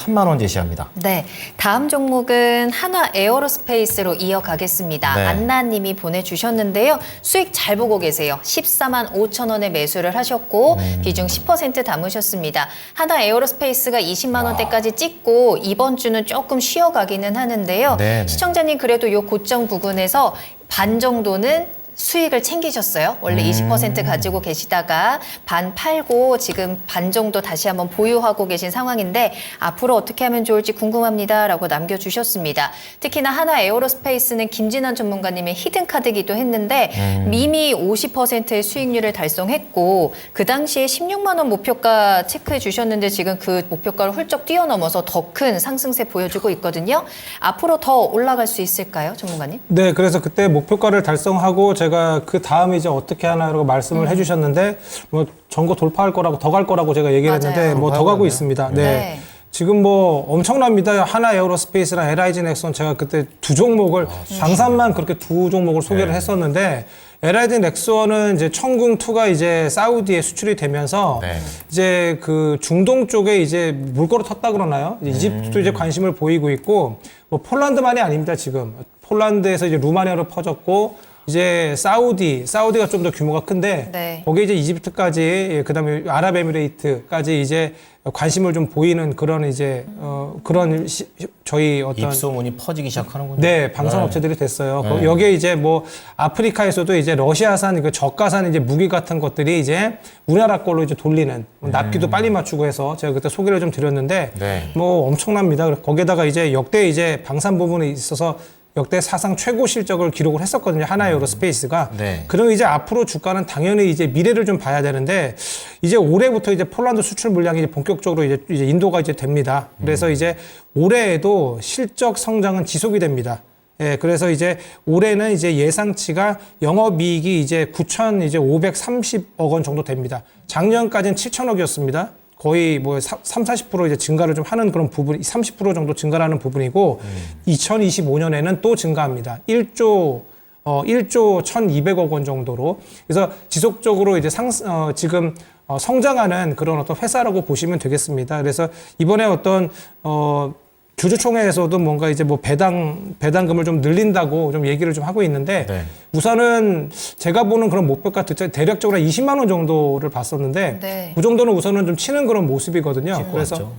3만 원 제시합니다. 네, 다음 종목은 한화 에어로스페이스로 이어가겠습니다. 네. 안나님이 보내주셨는데요. 수익 잘 보고 계세요. 14만 5천 원에 매수를 하셨고 음. 비중 10% 담으셨습니다. 한화 에어로스페이스가 20만 원대까지 찍고 이번 주는 조금 쉬어가기는 하는데요. 네 네. 시청자님 그래도 요 고점 부근에서 반 정도는 수익을 챙기셨어요. 원래 음. 20% 가지고 계시다가 반 팔고 지금 반 정도 다시 한번 보유하고 계신 상황인데 앞으로 어떻게 하면 좋을지 궁금합니다라고 남겨주셨습니다. 특히나 하나 에어로스페이스는 김진환 전문가님의 히든 카드기도 했는데 음. 이미 50%의 수익률을 달성했고 그 당시에 16만 원 목표가 체크해 주셨는데 지금 그 목표가를 훌쩍 뛰어넘어서 더 큰 상승세 보여주고 있거든요. 앞으로 더 올라갈 수 있을까요, 전문가님? 네, 그래서 그때 목표가를 달성하고 제가 그 다음에 이제 어떻게 하나라고 말씀을 음. 해주셨는데 뭐 전고 돌파할 거라고 더 갈 거라고 제가 얘기를 맞아요. 했는데 뭐 더 가고 있습니다. 네. 네. 지금 뭐 엄청납니다. 하나 에어로스페이스랑 LIG 넥슨 제가 그때 두 종목을 방산만 그렇게 두 종목을 소개를 네. 했었는데 LIG 넥슨은 이제 청궁 2가 이제 사우디에 수출이 되면서 네. 이제 그 중동 쪽에 이제 물꼬를 텄다 그러나요? 이제 이집트도 음. 이제 관심을 보이고 있고 뭐 폴란드만이 아닙니다 지금 폴란드에서 이제 루마니아로 퍼졌고 이제 사우디 사우디가 좀 더 규모가 큰데 네. 거기에 이제 이집트까지 예, 그다음에 아랍에미레이트까지 이제 관심을 좀 보이는 그런 이제 어 그런 시- 저희 어떤 입소문이 퍼지기 시작하는군요. 네, 방산 업체들이 됐어요. 거- 네. 여기에 이제 뭐 아프리카에서도 이제 러시아산 그 저가산 이제 무기 같은 것들이 이제 우리나라 걸로 이제 돌리는 뭐 납기도 빨리 맞추고 해서 제가 그때 소개를 좀 드렸는데 네. 뭐 엄청납니다. 거기에다가 이제 역대 이제 방산 부분에 있어서 역대 사상 최고 실적을 기록을 했었거든요. 하나 에어로스페이스가. 네. 그럼 이제 앞으로 주가는 당연히 이제 미래를 좀 봐야 되는데 이제 올해부터 이제 폴란드 수출 물량이 이제 본격적으로 이제, 이제 인도가 이제 됩니다. 그래서 이제 올해에도 실적 성장은 지속이 됩니다. 예, 그래서 이제 올해는 이제 예상치가 영업이익이 이제 9천 이제 530억 원 정도 됩니다. 작년까지는 7천억이었습니다. 거의 뭐 3, 40% 이제 증가를 좀 하는 그런 부분, 30% 정도 증가하는 부분이고 2025년에는 또 증가합니다. 1조 어, 1조 1,200억 원 정도로. 그래서 지속적으로 이제 상, 어, 지금 어, 성장하는 그런 어떤 회사라고 보시면 되겠습니다. 그래서 이번에 어떤, 어, 주주총회에서도 뭔가 이제 뭐 배당, 배당금을 좀 늘린다고 좀 얘기를 좀 하고 있는데 네. 우선은 제가 보는 그런 목표가 대- 대략적으로 한 20만 원 정도를 봤었는데 네. 그 정도는 우선은 좀 치는 그런 모습이거든요. 그래서 맞죠?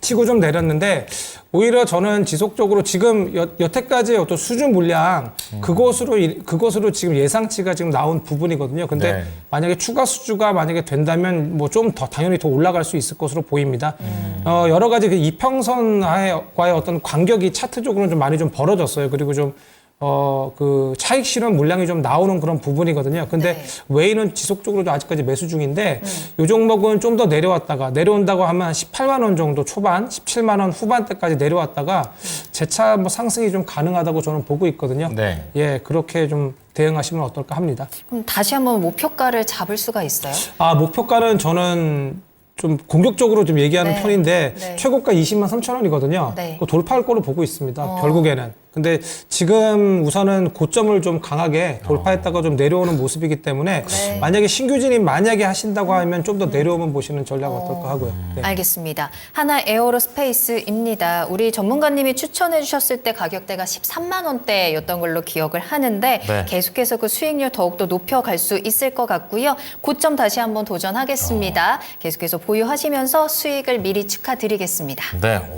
치고 좀 내렸는데 오히려 저는 지속적으로 지금 여, 여태까지 어떤 수준 물량 그것으로 이- 그것으로 지금 예상치가 지금 나온 부분이거든요. 근데 네. 만약에 추가 수주가 만약에 된다면 뭐 좀 더 당연히 더 올라갈 수 있을 것으로 보입니다. 어, 여러 가지 그 이평선과의 어떤 간격이 차트적으로는 좀 많이 좀 벌어졌어요. 그리고 좀 어, 그 차익 실현 물량이 좀 나오는 그런 부분이거든요. 근데 네. 웨이는 지속적으로 좀 아직까지 매수 중인데 이 종목은 좀 더 내려왔다가 내려온다고 하면 한 18만 원 정도 초반, 17만 원 후반대까지 내려왔다가 재차 뭐 상승이 좀 가능하다고 저는 보고 있거든요. 네. 예, 그렇게 좀 대응하시면 어떨까 합니다. 그럼 다시 한번 목표가를 잡을 수가 있어요? 아, 목표가는 저는 좀 공격적으로 좀 얘기하는 네. 편인데 네. 최고가 20만 3천 원이거든요. 네. 돌파할 거로 보고 있습니다. 어. 결국에는. 근데 지금 우선은 고점을 좀 강하게 돌파했다가 좀 내려오는 모습이기 때문에 네. 만약에 신규 진입 만약에 하신다고 하면 좀 더 내려오면 보시는 전략 어떨까 하고요. 네. 알겠습니다. 하나 에어로스페이스입니다. 우리 전문가님이 추천해 주셨을 때 가격대가 13만 원대였던 걸로 기억을 하는데 네. 계속해서 그 수익률 더욱더 높여갈 수 있을 것 같고요. 고점 다시 한번 도전하겠습니다. 계속해서 보유하시면서 수익을 미리 축하드리겠습니다. 네.